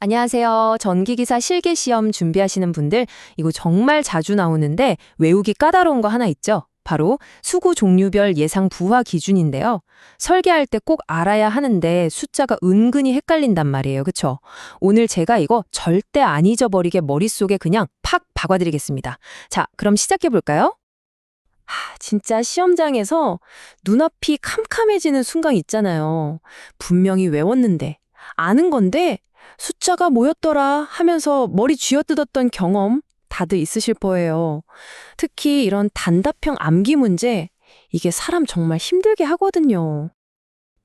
안녕하세요. 전기기사 실기시험 준비하시는 분들, 이거 정말 자주 나오는데 외우기 까다로운 거 하나 있죠? 바로 수구 종류별 예상 부하 기준인데요. 설계할 때 꼭 알아야 하는데 숫자가 은근히 헷갈린단 말이에요. 그쵸? 오늘 제가 이거 절대 안 잊어버리게 머릿속에 그냥 팍 박아드리겠습니다. 자, 그럼 시작해볼까요? 하, 진짜 시험장에서 눈앞이 캄캄해지는 순간 있잖아요. 분명히 외웠는데, 아는 건데, 숫자가 뭐였더라 하면서 머리 쥐어뜯었던 경험 다들 있으실 거예요. 특히 이런 단답형 암기 문제, 이게 사람 정말 힘들게 하거든요.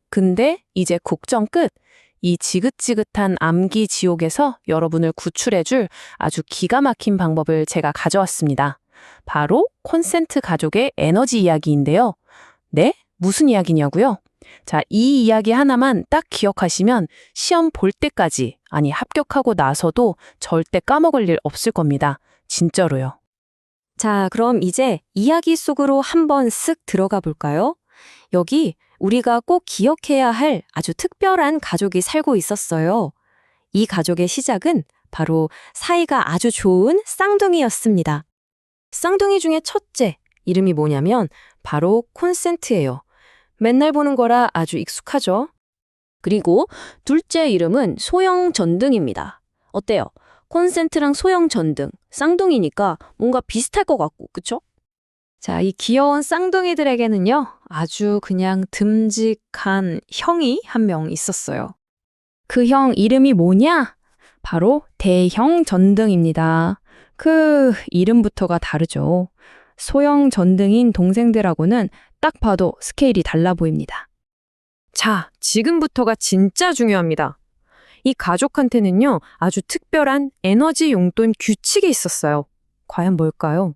근데 이제 국정 끝. 이 지긋지긋한 암기 지옥에서 여러분을 구출해줄 아주 기가 막힌 방법을 제가 가져왔습니다. 바로 콘센트 가족의 에너지 이야기인데요. 네? 무슨 이야기냐고요? 자, 이 이야기 하나만 딱 기억하시면 시험 볼 때까지, 아니 합격하고 나서도 절대 까먹을 일 없을 겁니다. 진짜로요. 자, 그럼 이제 이야기 속으로 한번 쓱 들어가 볼까요? 여기 우리가 꼭 기억해야 할 아주 특별한 가족이 살고 있었어요. 이 가족의 시작은 바로 사이가 아주 좋은 쌍둥이였습니다. 쌍둥이 중에 첫째, 이름이 뭐냐면 바로 콘센트예요. 맨날 보는 거라 아주 익숙하죠? 그리고 둘째 이름은 소형 전등입니다. 어때요? 콘센트랑 소형 전등, 쌍둥이니까 뭔가 비슷할 것 같고, 그쵸? 자, 이 귀여운 쌍둥이들에게는요, 아주 그냥 듬직한 형이 한 명 있었어요. 그 형 이름이 뭐냐? 바로 대형 전등입니다. 그 이름부터가 다르죠. 소형 전등인 동생들하고는 딱 봐도 스케일이 달라 보입니다. 자, 지금부터가 진짜 중요합니다. 이 가족한테는요, 아주 특별한 에너지 용돈 규칙이 있었어요. 과연 뭘까요?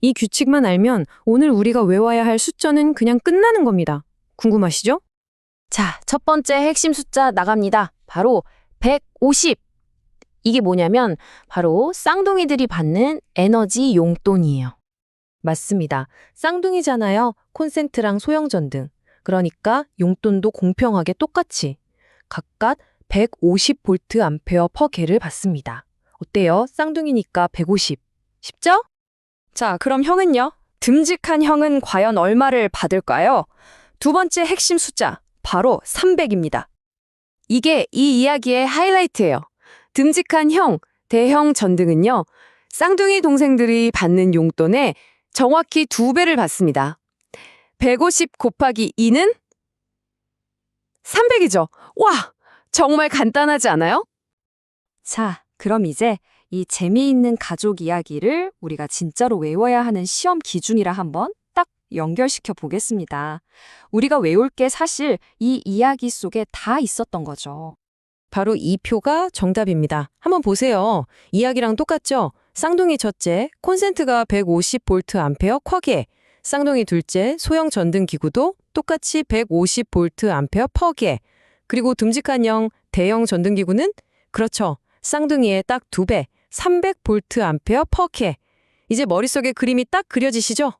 이 규칙만 알면 오늘 우리가 외워야 할 숫자는 그냥 끝나는 겁니다. 궁금하시죠? 자, 첫 번째 핵심 숫자 나갑니다. 바로 150. 이게 뭐냐면 바로 쌍둥이들이 받는 에너지 용돈이에요. 맞습니다. 쌍둥이잖아요. 콘센트랑 소형전등. 그러니까 용돈도 공평하게 똑같이 각각 150V 암페어 퍼 개를 받습니다. 어때요? 쌍둥이니까 150. 쉽죠? 자, 그럼 형은요? 듬직한 형은 과연 얼마를 받을까요? 두 번째 핵심 숫자, 바로 300입니다. 이게 이 이야기의 하이라이트예요. 듬직한 형, 대형 전등은요, 쌍둥이 동생들이 받는 용돈의 정확히 두 배를 받습니다. 150 곱하기 2는 300이죠. 와! 정말 간단하지 않아요? 자, 그럼 이제 이 재미있는 가족 이야기를 우리가 진짜로 외워야 하는 시험 기준이라 한번 딱 연결시켜 보겠습니다. 우리가 외울 게 사실 이 이야기 속에 다 있었던 거죠. 바로 이 표가 정답입니다. 한번 보세요. 이야기랑 똑같죠? 쌍둥이 첫째, 콘센트가 150V 암페어 쿼게. 쌍둥이 둘째, 소형 전등 기구도 똑같이 150V 암페어 퍼게. 그리고 듬직한 형, 대형 전등 기구는 그렇죠. 쌍둥이의 딱두 배, 300V 암페어 퍼케. 이제 머릿속에 그림이 딱 그려지시죠?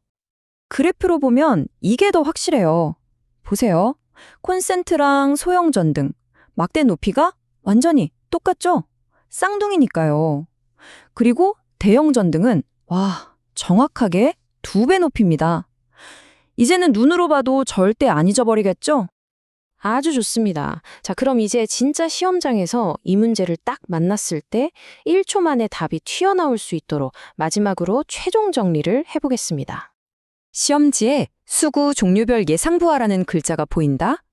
그래프로 보면 이게 더 확실해요. 보세요. 콘센트랑 소형 전등, 막대 높이가 완전히 똑같죠? 쌍둥이니까요. 그리고 대형 전등은 와, 정확하게 두 배 높입니다. 이제는 눈으로 봐도 절대 안 잊어버리겠죠? 아주 좋습니다. 자, 그럼 이제 진짜 시험장에서 이 문제를 딱 만났을 때 1초 만에 답이 튀어나올 수 있도록 마지막으로 최종 정리를 해보겠습니다. 시험지에 수구 종류별 예상부하라는 글자가 보인다?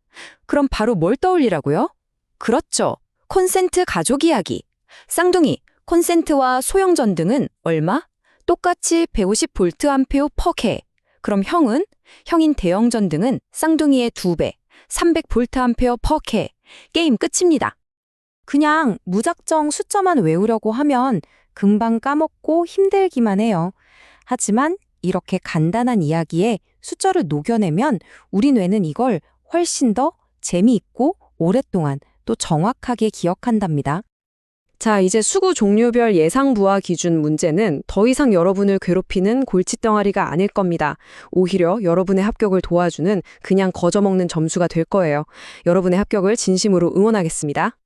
그럼 바로 뭘 떠올리라고요? 그렇죠. 콘센트 가족 이야기. 쌍둥이, 콘센트와 소형전 등은 얼마? 똑같이 150V 암페어 퍼 개. 그럼 형은? 형인 대형전 등은 쌍둥이의 두배 300V 퍼 개. 게임 끝입니다. 그냥 무작정 숫자만 외우려고 하면 금방 까먹고 힘들기만 해요. 하지만 이렇게 간단한 이야기에 숫자를 녹여내면 우리 뇌는 이걸 훨씬 더 재미있고 오랫동안 또 정확하게 기억한답니다. 자, 이제 수구 종류별 예상 부하 기준 문제는 더 이상 여러분을 괴롭히는 골칫덩어리가 아닐 겁니다. 오히려 여러분의 합격을 도와주는 그냥 거저먹는 점수가 될 거예요. 여러분의 합격을 진심으로 응원하겠습니다.